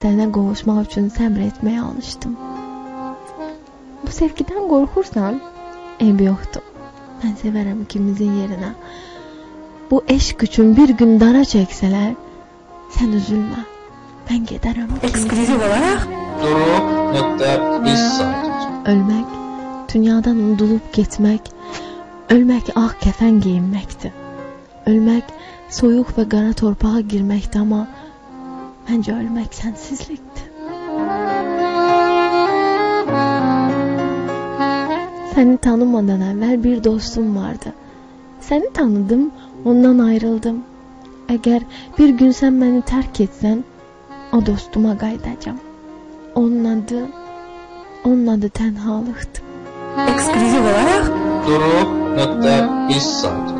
Sənə qovuşmaq üçün səbr etməyə alışdım. Bu sevgidən qorxursan? Eyb yoxdur. Mən sevərəm ikimizin yerinə. Bu eşq üçün bir gün dara çəksələr, sən üzülmə. Mən gedərəm Ekskluziv olarak Duru.biz saytıcı. Ölmək, dünyadan unudulub getmək, ölmək ağ kəfən geyinməkdir. Ölmək soyuq və qara torpağa girməkdir, amma məncə ölmək sənsizlikdir. Səni tanımadan əvvəl bir dostum vardı. Səni tanıdım, ondan ayrıldım. Əgər bir gün sən məni tərk etsən, o dostuma qayıdacağam. Onun adı, onun adı tənhalıqdır. ekskluziv olarak Duru.biz saytıcı.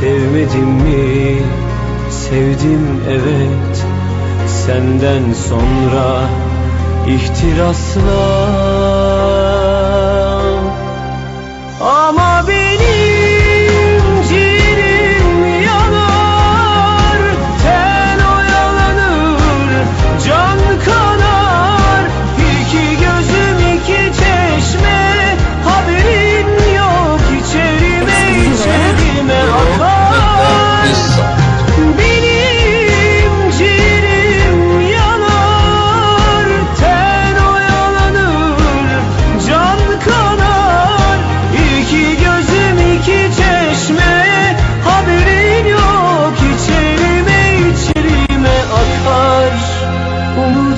Sevmedim mi? Sevdim evet Senden sonra ihtirasla Ama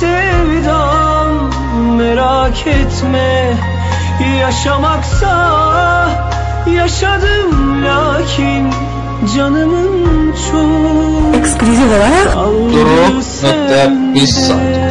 Sevdam merak etme. Yaşamaksa yaşadım lakin canımın çok ekskluziv olarak sende. saytıcı.